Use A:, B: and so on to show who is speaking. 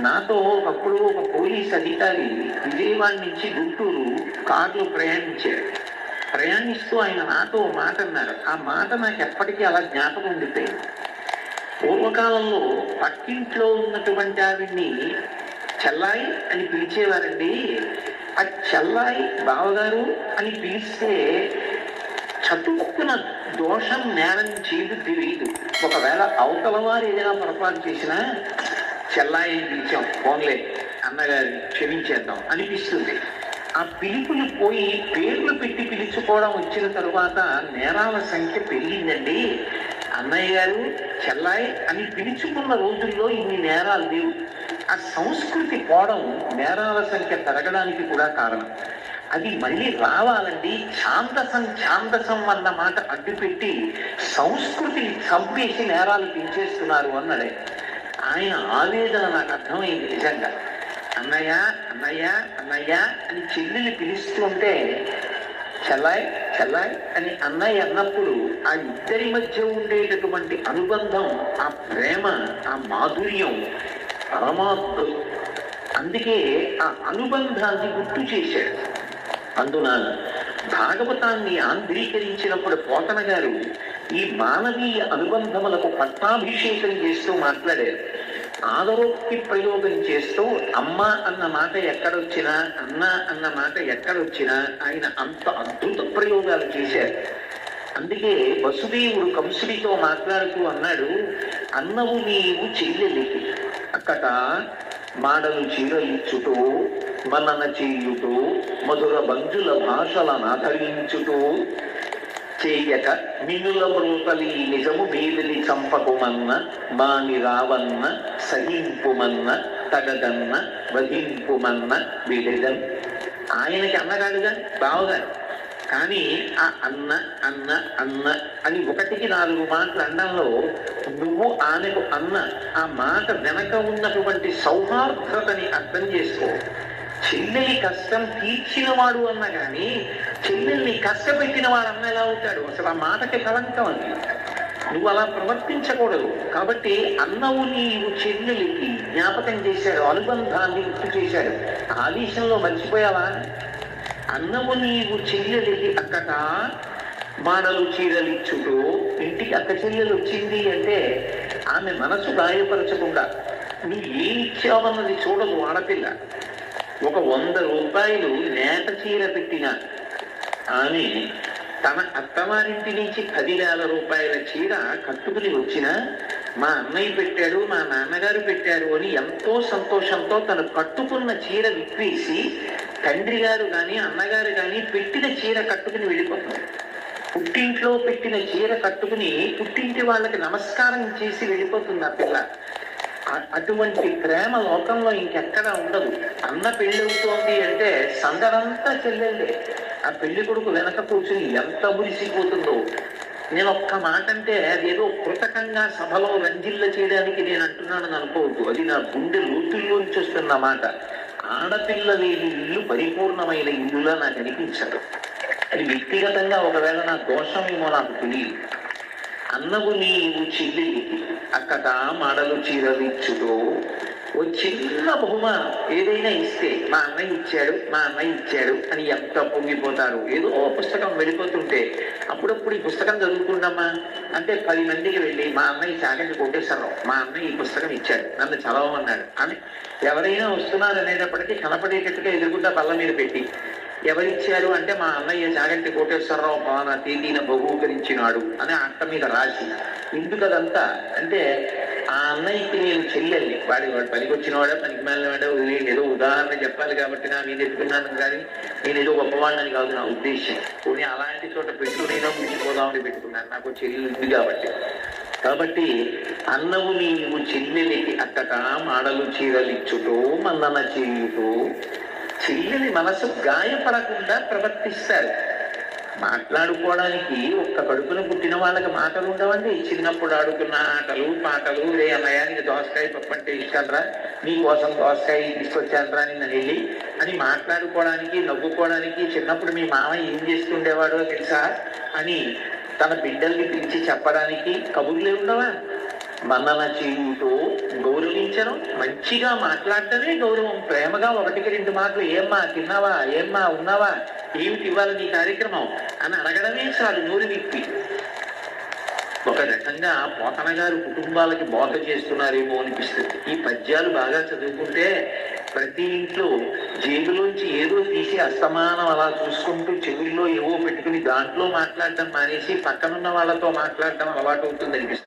A: నాతో ఒకప్పుడు ఒక పోలీస్ అధికారి విజయవాడ నుంచి గుంటూరు కారులో ప్రయాణించాడు. ప్రయాణిస్తూ ఆయన నాతో మాట అన్నారు. ఆ మాట నాకు ఎప్పటికీ అలా జ్ఞాపకం ఉండిపోయింది. పూర్వకాలంలో పక్కింట్లో ఉన్నటువంటి ఆవిడ్ని చెల్లాయి అని పిలిచేవారండి. ఆ చెల్లాయి బావగారు అని పిలిస్తే చతుక్కున దోషం నేరం చేయదు తెలియదు ఒకవేళ అవతల వారు ఏదైనా పొరపాటు చేసినా చెల్లాయి పిలిచాం ఫోన్లే. అన్నగారిని క్షమించేద్దాం. అనిపిస్తుంది. ఆ పిలుపులు పోయి పేర్లు పెట్టి పిలుచుకోవడం వచ్చిన తరువాత నేరాల సంఖ్య పెరిగిందండి. అన్నయ్య గారు చెల్లాయి అని పిలుచుకున్న రోజుల్లో ఇన్ని నేరాలు లేవు. ఆ సంస్కృతి పోవడం నేరాల సంఖ్య పెరగడానికి కూడా కారణం. అది మళ్ళీ రావాలండి. ఛాందసం ఛాందసం అన్న మాట అడ్డుపెట్టి సంస్కృతిని చంపేసి నేరాలు పెంచేస్తున్నారు అన్నాడే. ఆయన ఆవేదన నాకు అర్థమైంది నిజంగా. అన్నయ్య అన్నయ్య అన్నయ్య అని చెల్లిని పిలుస్తుంటే చెల్లాయ్ చెల్లాయ్ అని అన్నయ్య అన్నప్పుడు ఆ ఇద్దరి మధ్య ఉండేటటువంటి అనుబంధం ఆ ప్రేమ ఆ మాధుర్యం పరమాత్మ అందుకే ఆ అనుబంధాన్ని గుర్తు చేశాడు. అందున భాగవతాన్ని ఆంధ్రీకరించినప్పుడు పోతన గారు ఈ మానవీయ అనుబంధములకు పట్టాభిషేకం చేస్తూ మాట్లాడారు. ఆదరోక్తి ప్రయోగం చేస్తూ అమ్మ అన్న మాట ఎక్కడొచ్చినా అన్న అన్న మాట ఎక్కడొచ్చినా ఆయన అంత అద్భుత ప్రయోగాలు చేశారు. అందుకే వసుదేవుడు కంసుడితో మాట్లాడుతూ అన్నాడు అన్నవు నీవు చెయ్యలేదు అక్కట మాడలు చీరలిచ్చుటూ మనన చేయుటూ మధుర బంజుల భాషలను ఆదరించుటూ చేయక మిగుల మృతలి నిజము బీదిని చంపకుమన్న మాని రావన్న సహింపుమన్న తగదన్న వధింపుమన్న విడదన్ ఆయనకి అన్నగాడుగా బావగారు. కానీ ఆ అన్న అన్న అన్న అని ఒకటికి నాలుగు మాటలు అనడంలో నువ్వు ఆమెకు అన్న ఆ మాట వెనక ఉన్నటువంటి సౌహార్దతని అర్థం చేసుకో. చెల్లెలి కష్టం తీర్చినవాడు అన్న కానీ చెల్లెల్ని కష్టపెట్టిన వాడు అన్న ఎలా అవుతాడు అసలు ఆ మాటకి కలంకం అది. నువ్వు అలా ప్రవర్తించకూడదు. కాబట్టి అన్నవు నీవు చెల్లెలికి జ్ఞాపకం చేశాడు అనుబంధాన్ని గుర్తు చేశాడు. ఆదేశంలో మర్చిపోయావా? అన్నము నీవు చెల్లెలికి అక్కట మాడలు చీరలిచ్చుటూ ఇంటికి అక్క చెల్లెలు వచ్చింది అంటే ఆమె మనసు గాయపరచకుండా నువ్వు ఏం ఇచ్చావన్నది చూడదు ఆడపిల్ల. ఒక వంద రూపాయలు నేత చీర పెట్టిన ఆమె తన అత్తవారింటి నుంచి పదివేల రూపాయల చీర కట్టుకుని వచ్చిన మా అన్నయ్య పెట్టాడు మా నాన్నగారు పెట్టారు అని ఎంతో సంతోషంతో తను కట్టుకున్న చీర విప్పేసి తండ్రి గారు కానీ అన్నగారు కానీ పెట్టిన చీర కట్టుకుని వెళ్ళిపోతుంది పుట్టింట్లో పెట్టిన చీర కట్టుకుని పుట్టింటి వాళ్ళకి నమస్కారం చేసి వెళ్ళిపోతుంది ఆ పిల్ల. అటువంటి ప్రేమ లోకంలో ఇంకెక్కడా ఉండదు. అన్న పెళ్ళి అవుతోంది అంటే సందరంతా చెల్లెళ్ళే. ఆ పెళ్ళి కొడుకు వెనక కూర్చుని ఎంత మురిసిపోతుందో. నేను ఒక్క మాట అంటే అదేదో కృతకంగా సభలో రంజిల్ల చేయడానికి నేను అంటున్నానని అనుకోవద్దు. అది నా గుండె లోతుల్లోంచి వస్తున్న మాట. ఆడపిల్ల లేని ఇల్లు పరిపూర్ణమైన ఇల్లులా నాకు అనిపించదు. అది వ్యక్తిగతంగా ఒకవేళ నా దోషమేమో నాకు తెలియదు. అన్నవు నీవు చెల్లి అక్కడ మాడలు చీరలిచ్చుతో ఓ చిన్న బహుమానం ఏదైనా ఇస్తే మా అన్నయ్య ఇచ్చాడు మా అన్నయ్య ఇచ్చాడు అని ఎంత పొంగిపోతారు. ఏదో ఓ పుస్తకం వెళ్ళిపోతుంటే అప్పుడప్పుడు ఈ పుస్తకం చదువుకుందామా? అంటే పది మందికి వెళ్ళి మా అన్నయ్య చాకటి కొట్టేశారు మా అన్నయ్య ఈ పుస్తకం ఇచ్చాడు నన్ను చదవమన్నాడు అని ఎవరైనా వస్తున్నారు అనేటప్పటికీ కనపడేటట్టుగా ఎదురుకుంటా బల్ల మీద పెట్టి ఎవరిచ్చారు అంటే మా అన్నయ్య జాగంటి కోటేశ్వరరావు పలానా తేదీన బహూకరించినాడు అని అట్ట మీద రాసి ఎందుకు అంటే ఆ అన్నయ్యకి నేను చెల్లెల్ని వాడి వాడు పనికి వచ్చినవాడే పనికి మాలినవాడే నేను ఏదో ఉదాహరణ చెప్పాలి కాబట్టి నా మీద ఎత్తుకున్నాను కానీ నేను ఏదో గొప్పవాళ్ళని కాదు నా ఉద్దేశం. పోనీ అలాంటి చోట పెట్టుకునేదో ముగిపోదామని పెట్టుకున్నాను. నాకు చెల్లెలు ఉంది కాబట్టి. కాబట్టి అన్నము నీవు చెల్లెలికి అక్కట మాడలు చీరలిచ్చుటో మన్నన చేయుటో చెల్లెలి మనసు గాయపడకుండా ప్రవర్తిస్తారు. మాట్లాడుకోవడానికి ఒక్క కడుపున పుట్టిన వాళ్ళకి మాటలు ఉండవండి. చిన్నప్పుడు ఆడుకున్న ఆటలు పాటలు రే అన్నయానికి దోసకాయ పప్పు అంటే ఇష్టంరా? నీ కోసం దోసకాయ తీసుకొచ్చానరా నిన్న వెళ్ళి అని మాట్లాడుకోవడానికి నవ్వుకోవడానికి చిన్నప్పుడు మీ మామ ఏం చేస్తుండేవాడో తెలుసా అని తన బిడ్డల్ని పిలిచి చెప్పడానికి కబుర్లే ఉండవా? మన్నన చేయుతో గౌరవించడం మంచిగా మాట్లాడటమే గౌరవం. ప్రేమగా ఒకటికి రెండు మాటలు. ఏమ్మా తిన్నావా? ఏమ్మా ఉన్నావా? ఏమిటి ఇవ్వాలి నీ కార్యక్రమం? అని అడగడమే చాలు నోరు విప్పి. ఒక రకంగా పోతన గారు కుటుంబాలకి బోధ చేస్తున్నారేమో అనిపిస్తుంది. ఈ పద్యాలు బాగా చదువుకుంటే ప్రతి ఇంట్లో జేబులోంచి ఏదో తీసి అస్తమానం అలా చూసుకుంటూ చెవుల్లో ఏవో పెట్టుకుని దాంట్లో మాట్లాడటం మానేసి పక్కనున్న వాళ్ళతో మాట్లాడటం అలవాటు అవుతుంది అనిపిస్తుంది.